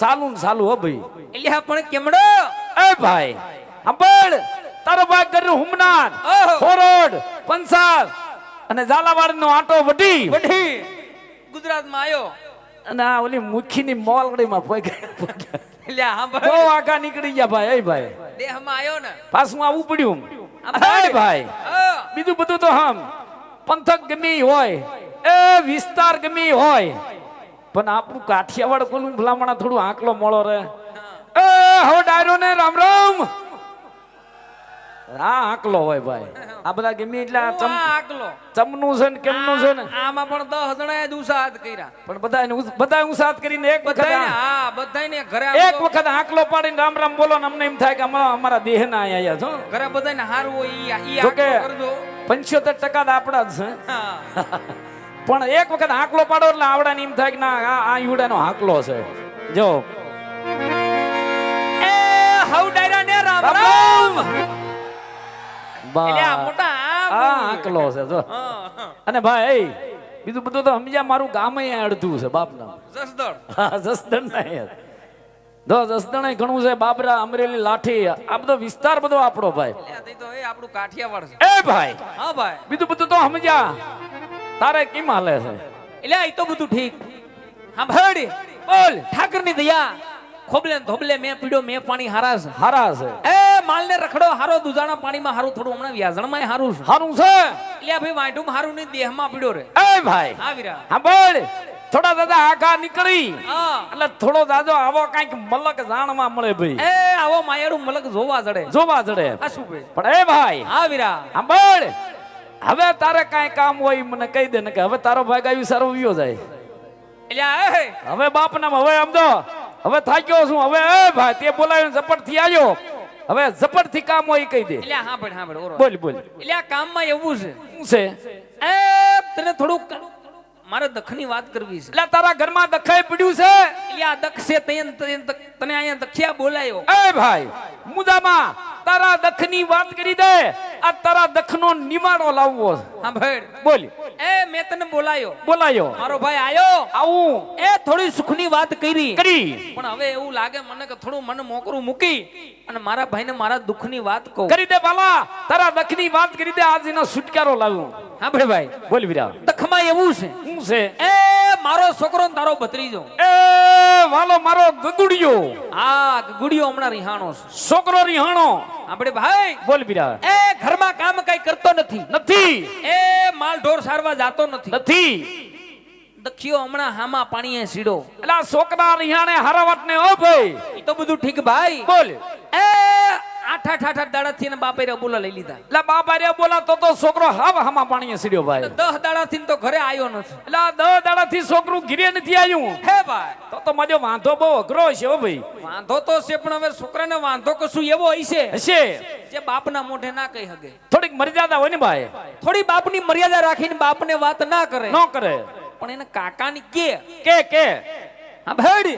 ચાલુ ને ચાલુ હો ભાઈ. એટલે પણ કેમડો? એ ભાઈ સાંભળ તારો ભાગ કર્યું હુમનાન ઓહો. પંસાર અને ઝાલાવાડ નો આટો વઢી. વઢી. ગુજરાતમાં આવ્યો અને આ ઓલી મુખીની મોલગડીમાં પગ્યા ફોઈ આ બહુ ભાઈ આખા નીકળી ગયા ભાઈ એ ભાઈ. દેહમાં આવ્યો ને. પાછું આવું પડ્યું એ ભાઈ. બીજું બધું તો હમ. પંથક ગમી હોય એ વિસ્તાર ગમી હોય પણ આપણું કાઠિયાવાડ કોનું? ભલામણા થોડું આંકલો મોળો રે. એ હવે ડાયરો ને રામ રામ. આ આંકલો હોય ભાઈ. આ બધા ગમે એટલે આ ચમ આંકલો. ચમનું છે ને કેમનું છે ને? આમાં પણ દસ જણાએ ઉસાદ કર્યા. પણ બધા બધા ઉસાદ કરીને એક વખત આ- હા બધાને ઘરે એક વખત આંકલો પાડીને રામ રામ બોલો ને અમને એમ થાય કે અમારા અમારા દેહ ના આયા છો. ઘરે બધાને સારું હોય ઈ ઈ જો કરજો. પંચોતેર ટકા તો આપણા જ છે. પણ એક વખત આંકલો પાડો એટલે આવડાને એમ થાય કે ના આ આ ઈવડાનો આંકલો છે. જો. એ હવ ડાયરા ને રામ રામ. બા. મોટા આ આંકલો છે જો. અને ભાઈ બીજું બધું તો સમજ્યા મારું ગામ અહીંયા અડધું છે બાપના. જસદણ. હા જસદણ ના દો જસદણ ઘણું છે બાબરા અમરેલી લાઠી આ બધો વિસ્તાર બધો આપણો ભાઈ. આપણું કાઠિયાવાડ છે. એ ભાઈ! હા ભાઈ. બીજું બધું તો સમજ્યા. તારે કેમ હાલે છે? એટલે એ તો બધું ઠીક. ભાઈ બોલ ઠાકરની દયા. ખોબલે ધોબલે મેં પીડ્યો મેં પાણી હારા છે. હારા છે. એ માલને રખડો હારો દુજાણા પાણીમાં હારું થોડું હમણાં વ્યાજણમાં હારું છે. હારું છે? એટલે ભાઈ વાંઢું હારું નહીં દેહમાં પીડ્યો રે. એ ભાઈ. હા વીરા. હા બોલ. થોડા દાદા આખા નીકળી. હા. એટલે થોડો દાદો આવો કંઈક મલક જાણવા મળે ભાઈ. એ આવો માયાડું મલક જોવા જડે. જોવા જડે. આ શું ભાઈ? પણ એ ભાઈ. હા વીરા. હા બોલ. હવે તારે કાંઈ કામ હોય મને કહી દે ને કે હવે તારો ભાગ આવ્યું સારો વિયો જાય. એટલે હવે બાપ નામ હવે આમ તો હવે થાક્યો છું હવે એ ભાઈ તે બોલાવીને ઝપટથી આવ્યો હવે ઝપટથી કામ હોય કહી દે. એટલે હા ભાઈ હા ઓરો. બોલ બોલ. એટલે આ કામમાં એવું છે. શું છે? એ તને થોડુંક મારે દખની વાત કરવી છે. એટલે તારા ઘરમાં દખાઈ પડ્યું છે? એટલે આ દખ છે તને તને- તને અહીંયા દખ્યા બોલાયો. એ ભાઈ મુદામાં તારા દખની વાત કરી દે. આ તારા દખનો નિવાડો લાવવો સાંભળ. બોલ. એ મેં તને બોલાયો. બોલાયો. મારો ભાઈ આયો. આવું. એ થોડી સુખની વાત કરી. કરી. પણ હવે એવું લાગે મને કે થોડું મને મોકરું મૂકી અને મારા ભાઈને મારા દુઃખની વાત કહું. કરી દે બાલા. તારા દખની વાત કરી દે. આજ એનો છુટકારો લાવું. હા ભાઈ બોલ વીરા તખમાં એવું છે? શું છે? એ મારો છોકરો ને તારો ભત્રીજો એ વાલો મારો ગગુડિયો. આ ગુડિયો હમણાં રિહાણો છે. છોકરો રિહાણો. આપણે ભાઈ બોલ વીરા એ ઘરમાં કામ કઈ કરતો નથી. નથી. એ માલ ઢોર સારવા જાતો નથી. નથી. દખિયો હમણાં હામાં પાણીએ સીડો. એટલે છોકરા રિહાણે હરાવટ ને ઓ ભાઈ. તો બધું ઠીક ભાઈ. બોલ. એ આઠ આઠ આઠ દાડા થી બાપે બોલા લઈ લીધા. એટલે બાપા રે બોલા તો તો છોકરો હાવ હામાં પાણીએ સીડ્યો ભાઈ. દહ દાડા થી તો ઘરે આવ્યો નથી. એટલે દસ દાડા થી છોકરું ઘીરે નથી આવ્યું હે ભાઈ. તો તો મજો વાંધો બહુ અઘરો છે હો ભાઈ. વાંધો તો છે પણ હવે છોકરાને વાંધો કશું એવો હશે? હશે. જે બાપના મોઢે ના કહી હગે થોડીક મર્યાદા હોય ને ભાઈ. થોડી બાપની મર્યાદા રાખીને બાપને વાત ના કરે. ન કરે. પણ એને કાકાની કે. કે કે? હા ભાઈ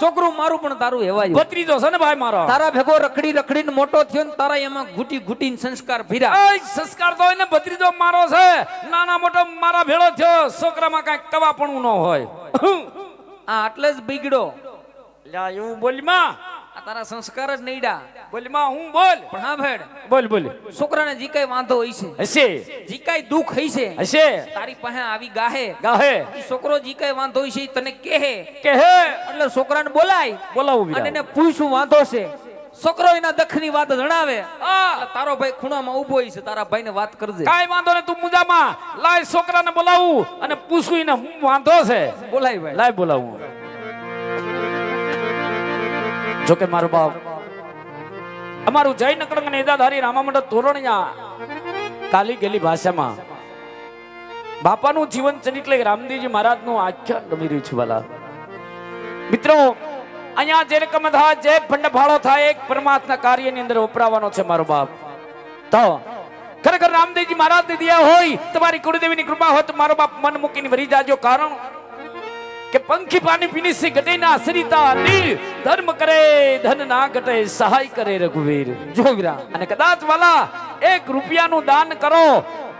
છોકરું મારું પણ તારું હેવાયું ભત્રીજો છે ને ભાઈ મારો. તારા ભેગો રખડી રખડીને મોટો થયો ને તારા એમાં ઘૂટી ઘૂટીને સંસ્કાર ભીરા. સંસ્કાર તો એને ભત્રીજો મારો છે. નાના મોટો મારા ભેળો થયો. છોકરામાં કાંઈક કવાપણું ન હોય. આ એટલે જ બિગડો. લ્યા એવું બોલમાં. આ તારા સંસ્કાર જ નઈડા. બોલમાં હું બોલ. પણ હા ભેડ. બોલ બોલ. છોકરાને જી કઈ વાંધો હોય છે. હશે. જી કઈ દુઃખ હોય છે. હશે. તારી પાસે આવી ગાહે. ગાહે. છોકરો જી કઈ વાંધો હોય છે તને કહે કે એટલે છોકરાને બોલાય. બોલાવું અને એને પૂછું વાંધો છે. છોકરો એના દખની વાત જણાવે. તારો ભાઈ ખૂણામાં ઊભો હોય છે. તારા ભાઈ ને વાત કરજે. કાઈ વાંધો ને તું મુજામાં. લાય છોકરાને બોલાવું અને પૂછું એને હું વાંધો છે. બોલાય ભાઈ. લાય બોલાવું. જોકે મારો બાપ અમારું જય નકળંગ નેદાધારી રામામંડળ તોરણિયા કાલી ગેલી ભાષામાં બાપાનું જીવન ચરિત્ર રામદેવજી મહારાજનું આખ્યાન ગમી રહ્યું છે વાલા. મિત્રો, અહીંયા જે રકમ થાય જે ભંડફાળો થાય, એક પરમાત્મા કાર્યની અંદર વપરાવાનો છે મારો બાપ. તો, ખરેખર રામદેવજી મહારાજ દયા હોય, તમારી કુળદેવીની કૃપા હોય, તો મારો બાપ મન મૂકીને વરી જાજો. કારણ કે પંખી પાણી પીની સે ઘટે ના સરિતા નીર ધર્મ કરે ધન ના ઘટે સહાય કરે રઘુવીર. જો વીરા અને કદાચ વાલા એક રૂપિયાનું દાન કરો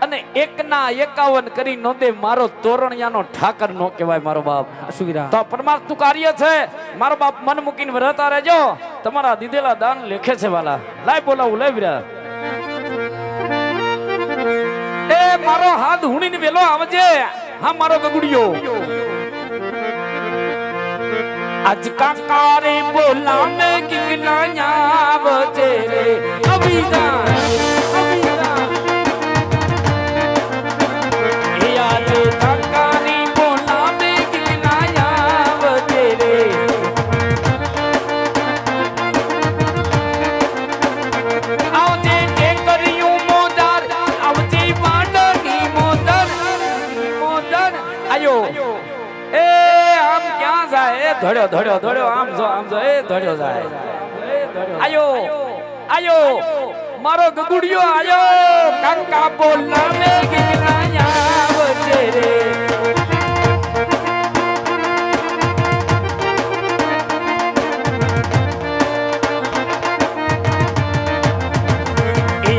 અને એકના એકાવન કરી નોંધે મારો તોરણિયાનો ઠાકર નો કહેવાય મારો બાપ. સુગીરા તો પરમાર્થનું કાર્ય છે. મારો બાપ મન મૂકીને રહેતા રહેજો. તમારા દીધેલા દાન લેખે છે વાલા. લાય બોલાવું લે વીરા એ મારો હાથ હુણીને વેલો આવજે. હા મારો ગગુડિયો. આજ કાકારે બોલાવે કિકલાયા આવજે રે અવિદા અવિદા ધડ્યો ધડ્યો ધડ્યો, આમ જો આમ જો, એ ધડ્યો જાય. આયો આયો, મારો ગગુડિયો આયો. કાકા બોલાવે ગિગનાયા આવજે રે. એ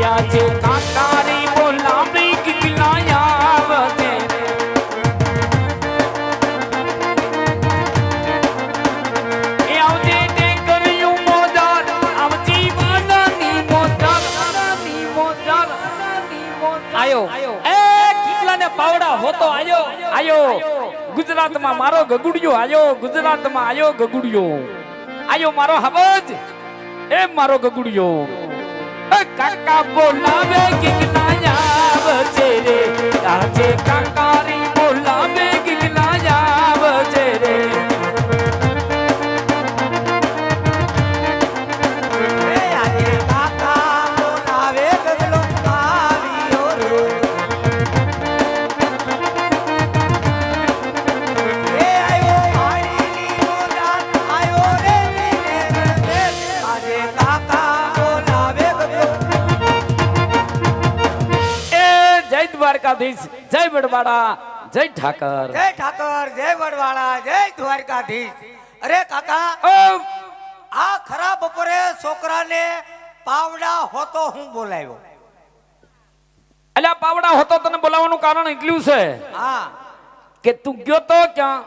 આયો, ગુજરાતમાં મારો ગગુડિયો આયો, ગુજરાતમાં આયો ગગુડિયો. આયો મારો હબજ એ મારો ગગુડિયો. કાકા બોલાવે કિકનાયા આવજે રે આજે કાકારી બોલાવે દ્વારકાધીશ જય બડવાડા જય ઠાકર. જય ઠાકર જય વડવાળા જય દ્વારકાધીશ. અરે કાકા આ ખરા બપોરે છોકરાને પાવડા હોતો હું બોલાવ્યો? અલ્યા પાવડા હોતો તને બોલાવવાનું કારણ એટલું છે હા. કે તું ગયો તો ક્યાં?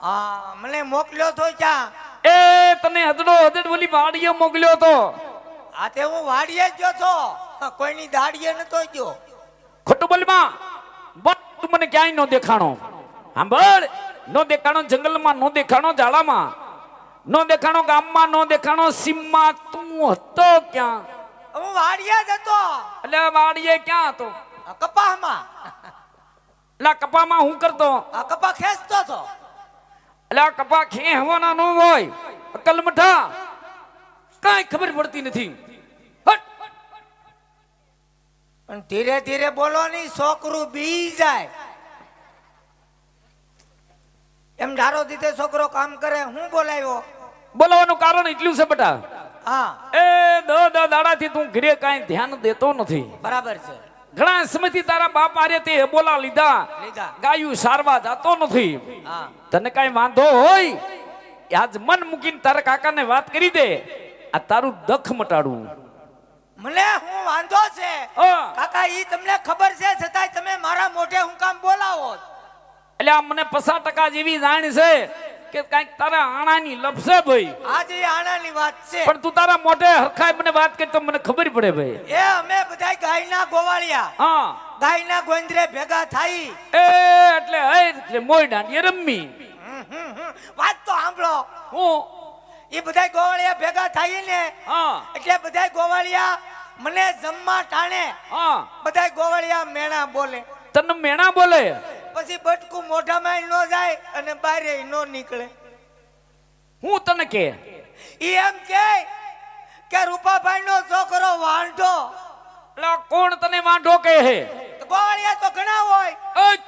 હા મને મોકલ્યો તો ક્યાં? એ તને હદડો હદડ બોલી વાડીએ મોકલ્યો તો. આ તે હું વાડીએ જ ગયો છો કોઈની દાડીએ નતો ગયો. ખોટું બોલમાં. તું મને ક્યાંય નો દેખાણો. સાંભળ નો દેખાણો જંગલમાં નો દેખાણો ઝાડામાં. નો દેખાણો ગામમાં નો દેખાણો સીમમાં. તું હતો ક્યાં? હું વાડીએ જ હતો. એટલે વાડીએ ક્યાં હતો? આ કપાહમાં. એટલે કપામાં હું કરતો? આ કપા ખેંચતો હતો. એટલે કપા ખેહવાના નો હોય. અકલ મઠા કાંઈ ખબર પડતી નથી હટ પણ ધીરે ધીરે બોલો ની છોકરું બી જાય. એમ ધારો દીધે છોકરો કામ કરે હું બોલાવ્યો? બોલાવાનું કારણ એટલું છે બેટા. હા. એ દ દ દાડાથી તું ઘરે કાંઈ ધ્યાન દેતો નથી. બરાબર છે. ઘણા સમયથી તારા બાપ આરે તે બોલા લીધા. ગાયું સારવા જાતો નથી. હા. તને કાંઈ વાંધો હોય? આજ મન મૂકીને તારા કાકાને વાત કરી દે. આ તારું દખ મટાડવું મને હું વાંધો છે. કાકા ઈ તમને ખબર છે છતાંય તમે મારા મોઢે હું કામ બોલાવો એટલે આ મને પચાસ ટકા જેવી જાણ છે કે કંઈક તારા આણાની લપસે ભાઈ. આજે આણાની વાત છે. પણ તું તારા મોઢે હરખાય મને વાત કરી તો મને ખબર પડે ભાઈ. એ અમે બધા ગાયના ગોવાળિયા. હા. ગાયના ગોંદરે ભેગા થઈ એ એટલે હે એટલે મોય રમ્મી. વાત તો સાંભળો. હું? એ બધા ગોવાળિયા ભેગા થઈ ને હા. એટલે બધા ગોવાળિયા મને જમવા ટાણે. હા. બધા ગોવાળિયા મેણા બોલે. તને મેણા બોલે? પછી બટકું મોઢામાં ન જાય અને બારે ન નીકળે. હું તને કે? ઈ એમ કે કે રૂપાભાઈ નો છોકરો વાંઢો. એટલે કોણ તને વાંઢો કહે હે? ગોવાળિયા તો ઘણા હોય! એક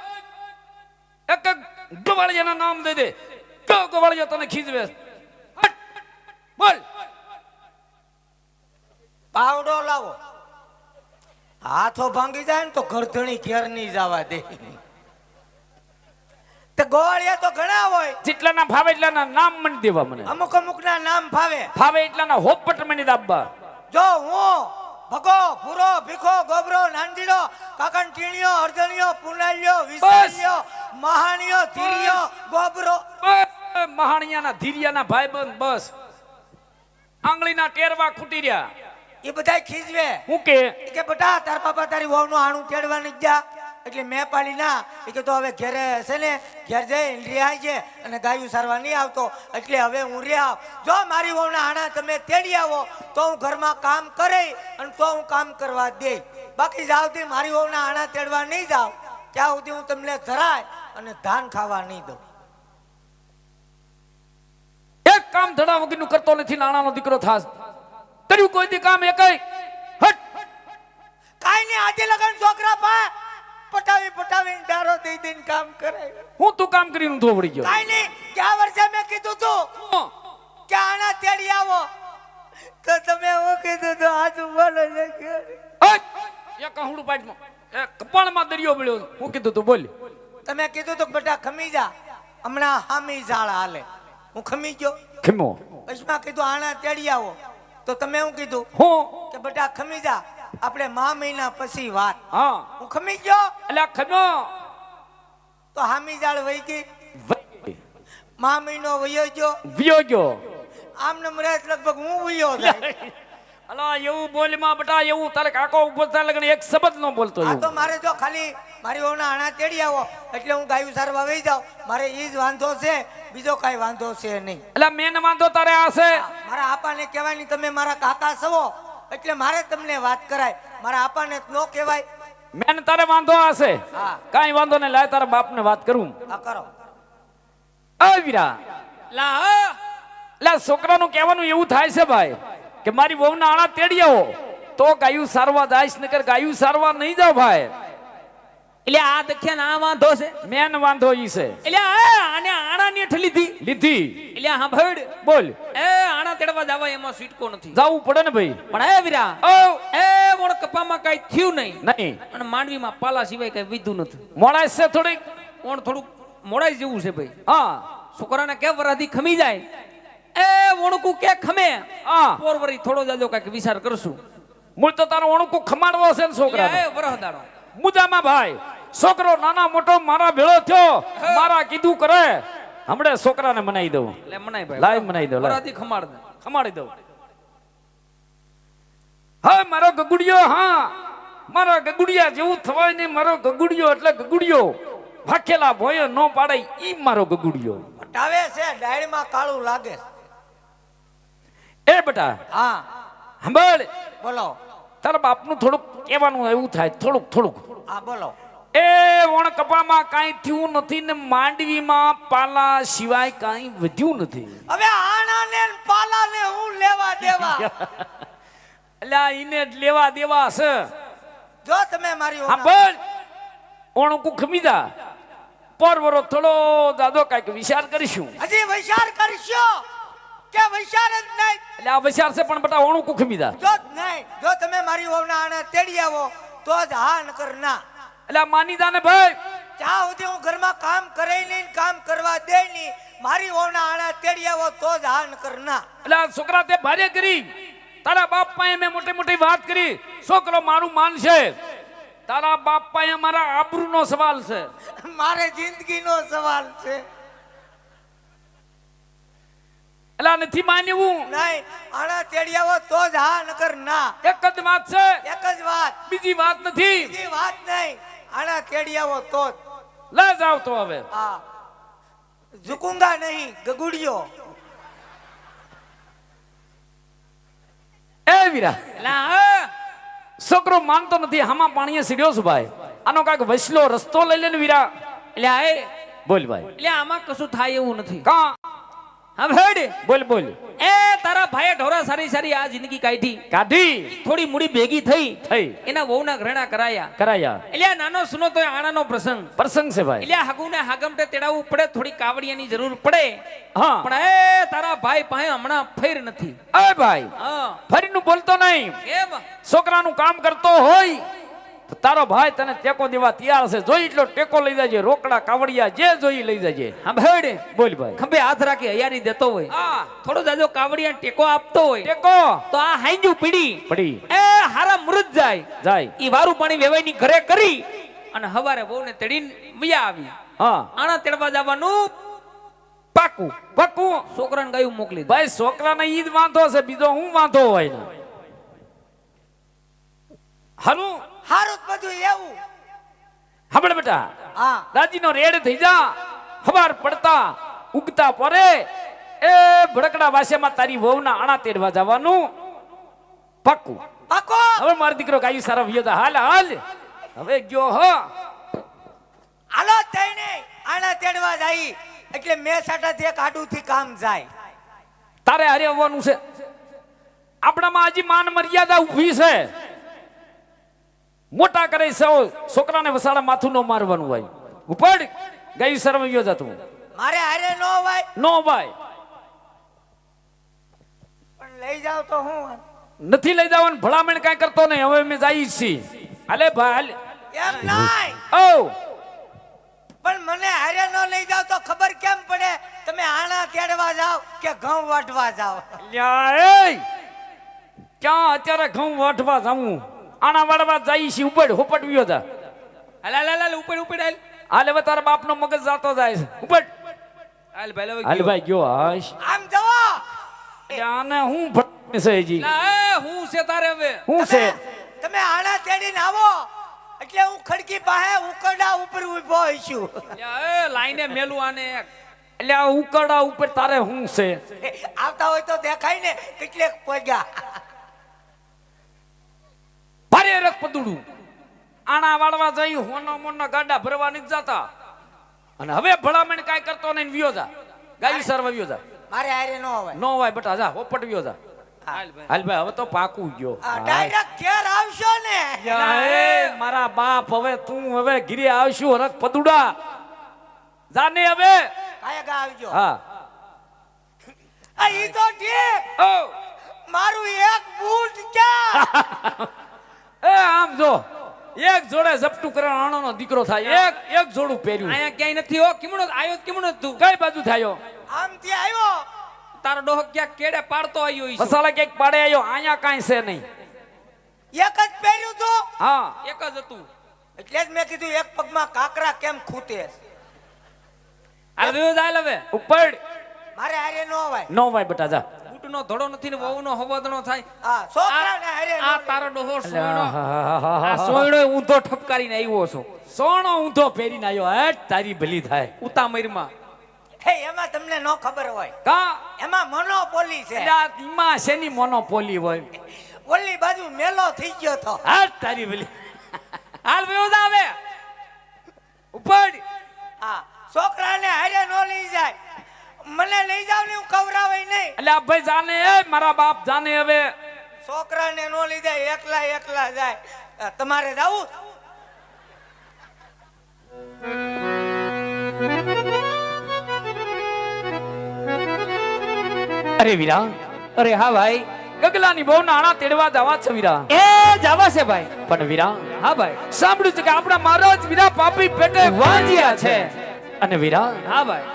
એક નામ દે દે. ગવાળિયો તને ખીજવે! બોલ! પાવડો લાવો. હાથો ભાંગી જાય ને તો ગરધણી ઘેર નહીં જવા દે. તે ગોવાળિયા તો ઘણા હોય. જેટલાના ભાવે એટલાના નામ મને દેવા મને. અમુક અમુક ના નામ ફાવે ભાવે એટલાના હોપટ મને દાબવા જો હું ભગો ભૂરો ભીખો ગોબરો નાંદીડો કાકણ ટીણીયો અર્ધણીયો પુનાલિયો વિસાલિયો મહાણિયો ધીરિયો ગોબરો. બસ, મહાણિયાના ધીરિયાના ભાઈબંધ બસ. આંગળીના ટેરવા ખૂટી રહ્યા. એ બધાય ખીજવે. હું કે? કે બેટા તાર બાપા તારી વહુનું આણું તેડવા નહીં જા એટલે મેં પાડી ના. એ કે તો હવે ઘેરે છે ને ઘેર જઈ રિહાય છે અને ગાયું સારવા નહીં આવતો. એટલે હવે હું રહ્યા જો મારી વહુના આણા તમે તેડી આવો તો હું ઘરમાં કામ કરે અને તો હું કામ કરવા દે. બાકી જાવ તે મારી વહુના આણા તેડવા નહીં જાવ ત્યાં સુધી હું તમને ધરાય અને ધાન ખાવા નહીં દઉં. એક કામ ધડા વગરનું કરતો નથી નાણાનો દીકરો થાસ કર્યું કોઈ દી કામ એકઈ હટ! કાઈ નહીં આજે લગન છોકરા પા. પટાવી પટાવી ડારો દઈ દઈને કામ કરે હું તું કામ કરીને ધોવડી ગયો. કાઈ નહીં ગયા વર્ષે મેં કીધું તું કે આના તેડી આવો. તો તમે હું કીધું તો હાચું બોલો છે! એક કહુડું પાટમાં એ કપાળમાં દરિયો મળ્યો હું કીધું તું બોલ. તમે કીધું તો બેટા ખમી જા. હમણાં હામી ઝાળ હાલે. હું ખમી ગયો. ખીમો. પછીમાં કીધું આણા તેડી આવો. તો તમે હું કીધું? હું? કે બેટા ખમી જા. આપણે મા મહિના પછી વાત. હા. હું ખમી ગયો? એટલે ખમો તો હામી જાળ વહી ગઈ. મા મહિનો વયો ગયો. વયો ગયો. આમ નમરેત લગભગ હું વયો જાય? અલા એવું બોલમાં બટા એવું તારે કાકો થાય લગન એક શબ્દ નો બોલતો આ તો મારે જો ખાલી મારી ઓના આણા તેડી આવો એટલે હું ગાયું સારવા વહી જાઉં. મારે ઈ જ વાંધો છે બીજો કાઈ વાંધો છે નહીં. એટલે મેન વાંધો તારે આ છે. મારા આપાને કહેવાય નહીં તમે મારા કાકા છો એટલે મારે તમને વાત કરાય. મારા આપાને નો કહેવાય. મેન તારે વાંધો આ છે. હા. કાંઈ વાંધો નહીં લાય તારા બાપને વાત કરું. આ કરો. આ વીરા. લા હા. છોકરાનું કહેવાનું એવું થાય છે ભાઈ. કે મારી વહુના આણા તેડી આવો. તો ગાયું સારવા જાય નકર ગાયું સારવા નહીં જાવ ભાઈ. એટલે આ દખ્યા ના વાંધો છે? મેન વાંધો ઈ છે. એટલે આ આને આણા ની ઠ લીધી. લીધી. એટલે હા ભડ બોલ. એ આણા તેડવા જવા એમાં સીટકો નથી. જાવું પડે ને ભાઈ. પણ એ વીરા ઓ. એ મોણ કપામાં કઈ થયું નહીં. નહીં. અને માંડવીમાં પાલા સિવાય કઈ વિધું નથી. મોડાય છે થોડીક? કોણ થોડુંક મોડાઈ જેવું છે ભાઈ. હા. છોકરાને કે વરાધી ખમી જાય? એ વણકું કે ખમે? આ પોરવરી થોડો જાજો કંઈક વિચાર કરશું. મૂળ તો તારો અણુકો ખમાડવો છે ને છોકરા એ વરહદાડો મુજામાં ભાઈ છોકરો નાના મોટો મારા ભેળો થયો. મારા કીધું કરે. હમણે છોકરાને મનાઈ દઉં. એટલે મનાય ભાઈ લાય મનાઈ દો લાય વરાધી ખમાડ દે ખમાડી દઉં. હા મારો ગગુડિયો હા. મારા ગગુડિયા જેવું થવાય નહીં મારો ગગુડિયો એટલે ગગુડિયો. ભાખેલા ભોયો નો પાડે ઈ મારો ગગુડિયો. ટાવે છે ડાયડમાં કાળું લાગે એ બેટા હા. સાંભળ બોલો. તારા બાપનું થોડુંક કહેવાનું એવું થાય થોડુંક થોડુંક. હા બોલો. એ વણ કપામાં કાંઈ થયું નથી ને માંડવીમાં પાલા સિવાય કાંઈ વધ્યું નથી. હવે આણા ને પાલા ને હું લેવા દેવા? એટલે ઈને જ લેવા દેવા છે જો તમે મારી સાંભળ ઓણ ખમી જા પરવરો થોડો દાદો કાંઈક વિચાર કરીશું. હજી વિચાર કરશો? કે વિચાર જ નહીં. એટલે આ વૈશાર છે પણ બટા ઓણું ખમી મીધા. જો નહીં. જો તમે મારી ઓવના આને તેડી આવો તો જ હા ન ના. એટલે માની જા ને ભાઈ ત્યાં સુધી હું ઘરમાં કામ કરે નહીં કામ કરવા દે નહીં મારી વહુના આણા તેડી આવો તો જ હા ન ના. એટલે છોકરા તે ભારે કરી. તારા બાપ પાસે મેં મોટી મોટી વાત કરી. છોકરો મારું માનશે. તારા બાપ પાસે મારા આબરૂનો સવાલ છે. મારે જિંદગીનો સવાલ છે. એટલે આ નથી માન્યું નહીં આણા તેડિયાવો તો જ હા નકર ના. એક જ વાત છે. એક જ વાત. બીજી વાત નથી. બીજી વાત નહીં આણા તેડિયાવો તો જ. લે જાવ તો હવે. હા. ઝુકુંગા નહીં ગગુડિયો. એ વીરા. એટલે હા. છોકરો માનતો નથી હામાં પાણીએ સીડ્યો છું ભાઈ. આનો કાંઈક વસલો રસ્તો લઈ લે ને વીરા. એટલે હે. બોલ ભાઈ. એટલે આમાં કશું થાય એવું નથી. કા? હા ભડ બોલ બોલ એ તારા ભાઈએ ઢોરા સારી સારી આ જિંદગી કાઢી કાઢી થોડી મૂડી ભેગી થઈ થઈ એના વહુના ઘરેણા કરાયા કરાયા એટલે આ નાનો સુનો તો આણાનો પ્રસંગ પ્રસંગ છે ભાઈ એટલે હગુને હાગમટે તેડાવવું પડે થોડી કાવડિયાની જરૂર પડે હા પણ એ તારા ભાઈ પાસે હમણાં ફેર નથી એ ભાઈ હા ફરીનું બોલતો નહીં કેમ છોકરાનું કામ કરતો હોય તો તારો ભાઈ તને ટેકો દેવા તૈયાર છે. જોઈ એટલો ટેકો લઈ જાજે રોકડા કાવડિયા જે જોઈ લઈ જાજે. હા બોલ ભાઈ. ખંભે હાથ રાખી હૈયારી દેતો હોય. હા. થોડો જાજો કાવડિયા ટેકો આપતો હોય. ટેકો? તો આ હાઈજુ પીડી. પડી. એ હારા મૃત જાય. જાય. ઈ વારું પાણી વેવાઈની ઘરે કરી અને હવારે વહુને તેડીને વયા આવી. હા. આણા તેડવા જવાનું પાકું. પાકું? છોકરાને ગાયું મોકલી. ભાઈ છોકરાને ઈ જ વાંધો છે બીજો હું વાંધો હોય ને? હારું હારું બધું એવું. હમણાં બેટા હા. રાજીનો રેડ થઈ જા હવાર પડતા ઉગતા પરે એ ભડકડા વાસેમાં તારી વહુના આણા તેડવા જવાનું. પાકું. પાકું. હવે મારો દીકરો ગાયું સારા વિયો હાલ હાલ. હવે ગયો હો. હાલો થઈને આણા તેડવા જાય એટલે મેં સાટાથી એક આડુથી કામ જાય. તારે હારે આવવાનું છે. આપણામાં હજી માન મર્યાદા ઊભી છે. મોટા કરે સૌ છોકરાને વસાડા માથું ન મારવાનું હોય. ઉપડ. ગઈ સારા વિયો જતું મારે હારે નો ભાઈ નો ભાઈ પણ લઈ જાવ તો હું નથી લઈ જવાનું ભલામણ કાંઈ કરતો નહીં. હવે અમે જઈ છીએ. હાલે ભાઈ એમ નહીં. ઓ પણ મને હારે ન લઈ જાવ તો ખબર કેમ પડે? તમે આણા તેડવા જાવ કે ઘઉં વાટવા જાવ! ક્યાં અત્યારે ઘઉં વાટવા જાવું આણા વાળવા જાય છે ઉપડ હોપટ વિયો જા હાલ હાલ હાલ, ઉપડ ઉપડ હાલ. હાલ હવે તારા બાપનો મગજ જાતો જાય છે. ઉપડ. હાલ ભાઈ હવે હાલ ભાઈ ગયો હાશ. આમ જવો. આને હું ભટકે છે જી ના હું છે તારે હવે? હું છે? તમે- આણા તેડીને આવો. એટલે હું ખડકી પાસે ઉકડા ઉપર ઊભો છું એ, લાઈને મેલું આને. એક. એટલે આ ઉકરડા ઉપર તારે હું છે? આવતા હોય તો દેખાય ને કેટલેક પોગ્યા. ભારે રખ પદુડું. આણા વાળવા જઈ હોનો મોનો ગાડા ભરવા નથી જતા. અને હવે ભલામણ કાંઈ કરતો નહીં વ્યો જા. ગાડી સરવા વિયો જા. મારે આરે નો હોય. નો હોય બટા જા હોપટ વિયો જા. હાલ ભાઈ હાલ ભાઈ હવે તો પાકું ગયો. આ ડાયરેક્ટ ઘેર આવશો ને. મારા બાપ હવે તું હવે ગિરી આવશું રખ પદુડા. જાને હવે. કાયગા આવજો. હા. આ ઈ તો ઠીક ઓ. મારું એક બૂટ ક્યાં? એ આમ જો એક જોડે ઝપટું કરે આણોનો દીકરો થાય એક એક જોડું પહેર્યું. અહીંયા ક્યાંય નથી હો કિમણો આયો કિમણો તું. કઈ બાજુ થાયો? આમ થી આવ્યો. તારો ડોહ ક્યાંક કેડે પાડતો આવ્યો ઈ? મસાલા ક્યાંક પાડે આવ્યો? અહીંયા કાંઈ છે નહીં. એક જ પહેર્યું તો? હા. એક જ હતું. એટલે જ મેં કીધું એક પગમાં કાકરા કેમ ખૂટે? આ વિરોધ હાલ હવે. ઉપર મારે હારે નો હોય નો વાય બટા જા. બૂટનો ધડો નથી ને વહુનો હવાદણો થાય. આ તારો ડોહો સોયણો. આ. સોયણો ઊંધો ઠપકારીને આવ્યો છો. સોણો ઊંધો પહેરીને આવ્યો. હટ તારી ભલી થાય. ઉતામરમાં હે એમાં તમને નો ખબર હોય. કા? એમાં મોનોપોલી છે. એટલે આ ઈમાં શેની મોનોપોલી હોય? ઓલી બાજુ મેલો થઈ ગયો તો. હટ તારી ભલી. હાલ વિરોધ આવે. ઉપર આ છોકરાને હારે નો લઈ જાય. મને લઈ જાવ ને હું કવરાવાય નહીં. એટલે આ ભાઈ જાને એ મારા બાપ જાને હવે. છોકરાને નો લઈ જાય એકલા એકલા જાય. તમારે જાવું? અરે વીરા અરે હા ભાઈ. ગગલાની બહુ નાણા તેડવા જવા છે વીરા. એ જવા છે ભાઈ. પણ વીરા હા ભાઈ. સાંભળ્યું છે કે આપણા મહારાજ વીરા પાપી પેટે વાંજ્યા છે. અને વીરા હા ભાઈ.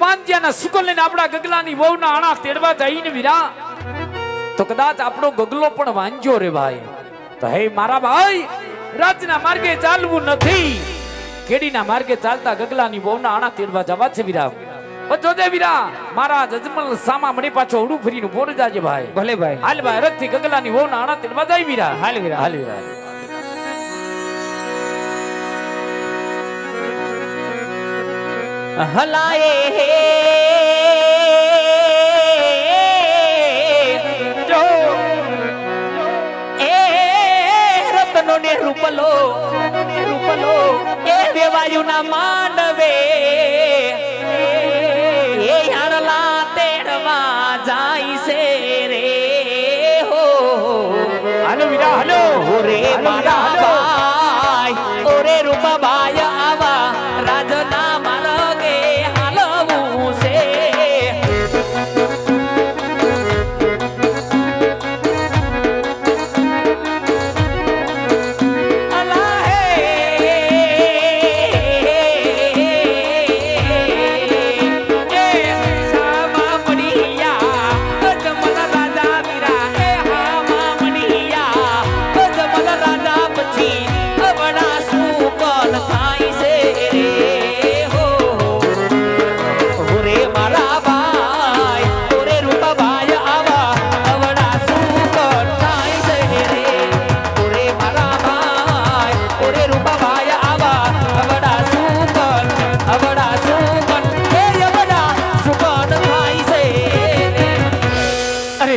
વાંજ્યાના સુકલ લઈને આપણા ગગલાની વહુના આણા તેડવા જઈને વીરા. તો કદાચ આપણો ગગલો પણ વાંજ્યો રે ભાઈ. તો હે મારા ભાઈ રાજના માર્ગે ચાલવું નથી. કેડીના માર્ગે ચાલતા ગગલાની વહુના આણા તેડવા જવા છે વીરા. જોજે વીરા મારા જજમલ સામા મળી પાછો ઉડું ફરીને બોર જાજે ભાઈ. ભલે ભાઈ. હાલ ભાઈ રથથી ગગલાની વહુના આણા તેડવા જાય વીરા. હાલ વીરા. હાલ વીરા. હલાએ હે. જો એ રતનો ને રૂપલો રૂપલો એ દેવાયુના માંડવે. એ હાડલા તેડવા જાય છે રે હો. હાલો વીરા હાલો. ઓરે મારા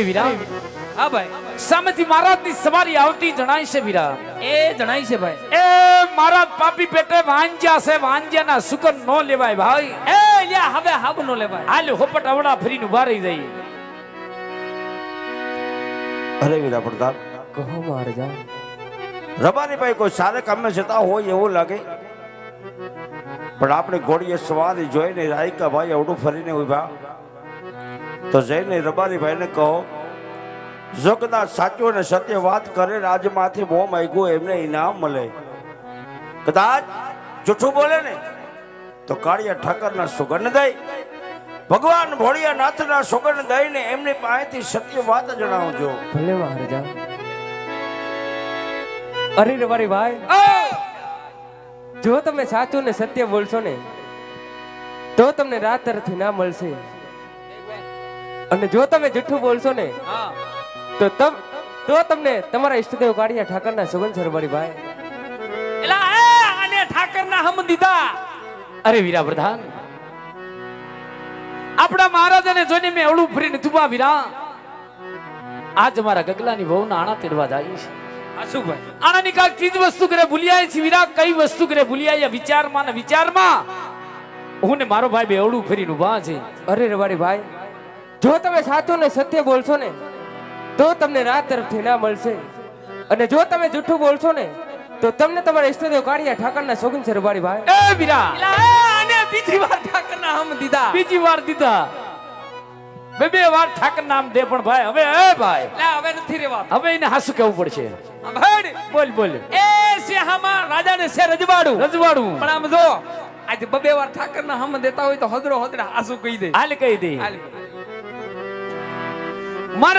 અરે વીરા? હા ભાઈ. સામેથી મહારાજની સવારી આવતી જણાય છે વીરા. એ જણાય છે ભાઈ. એ મહારાજ પાપી પેટે વાંજ્યા છે વાંજ્યાના સુકન નો લેવાય ભાઈ. એ લ્યા હવે હાબ નો લેવાય. હાલ હોપટ અવડા ફરીને ઊભા રહી જઈ અરે વીરા પ્રતાપ કહો મહારાજા. રબારી ભાઈ કોઈ સારે કામે જતા હોય એવું લાગે? પણ આપણે ઘોડીએ સવારી જોઈને રાયકા ભાઈ અવડું ફરીને ઊભા તો જઈને રબારી ભાઈને કહો જો કદાચ સાચું અને સત્ય વાત કરે, રાજમાંથી બહુ માગ્યું, એમને ઇનામ મળે. કદાચ જૂઠું બોલે ને, તો કાળિયા ઠાકરના સુગંધ દઈ, ભગવાન ભોળિયાનાથના સુગંધ દઈને એમની પાસેથી સત્ય વાત જણાવજો. ભલે મહારાજા. અરે રબારી ભાઈ જો તમે સાચું ને સત્ય બોલશો ને, તો તમને રાત તરફથી ના મળશે. અને જો તમે જુઠ્ઠું બોલશો ને હા. તો તમ તો તમને તમારા ઈષ્ટદેવ કાળિયા ઠાકરના સુગંધ સરવારી ભાઈ. એલા એ આને ઠાકર ના હમ દીધા. અરે વીરા પ્રધાન આપણા મહારાજાને જોઈને મેં અવળું ફરીને તુબા વીરા. આજ મારા ગગલાની વહુના આણા તેડવા જાય છે. આસુ ભાઈ આણાની કાંઈક ચીજ વસ્તુ કરે ભૂલ્યા છે વીરા કઈ વસ્તુ કરે ભૂલિયાય વિચારમાં ને વિચારમાં? હું ને મારો ભાઈ બે અવળું ફરીને ઊભા છે. અરે રવાડી ભાઈ જો તમે સાચું ને સત્ય બોલશો ને તો તમને રાત તરફથી ના મળશે. અને જો તમે જૂઠું બોલશો ને તો તમને તમારા ઈષ્ટદેવ કાળિયા ઠાકરના સુગંધ સરવારી ભાઈ એ વીરા! એલા બીજી વાર ઠાકર ના હમ દીધા. બીજી વાર દીધા. બે બે વાર ઠાકર નામ દે પણ ભાઈ હવે એ ભાઈ. લે હવે નથી રેવા. હવે એને હાસુ કેવું પડશે? ભાઈ બોલ બોલ. એ છે હામાં રાજાને છે રજવાડું. રજવાડું. પણ આમ જો આજે બબે વાર ઠાકર ના હમ દેતા હોય તો હદરો હદરા હાસુ કહી દે. હાલ કહી દે. હાલ. Mano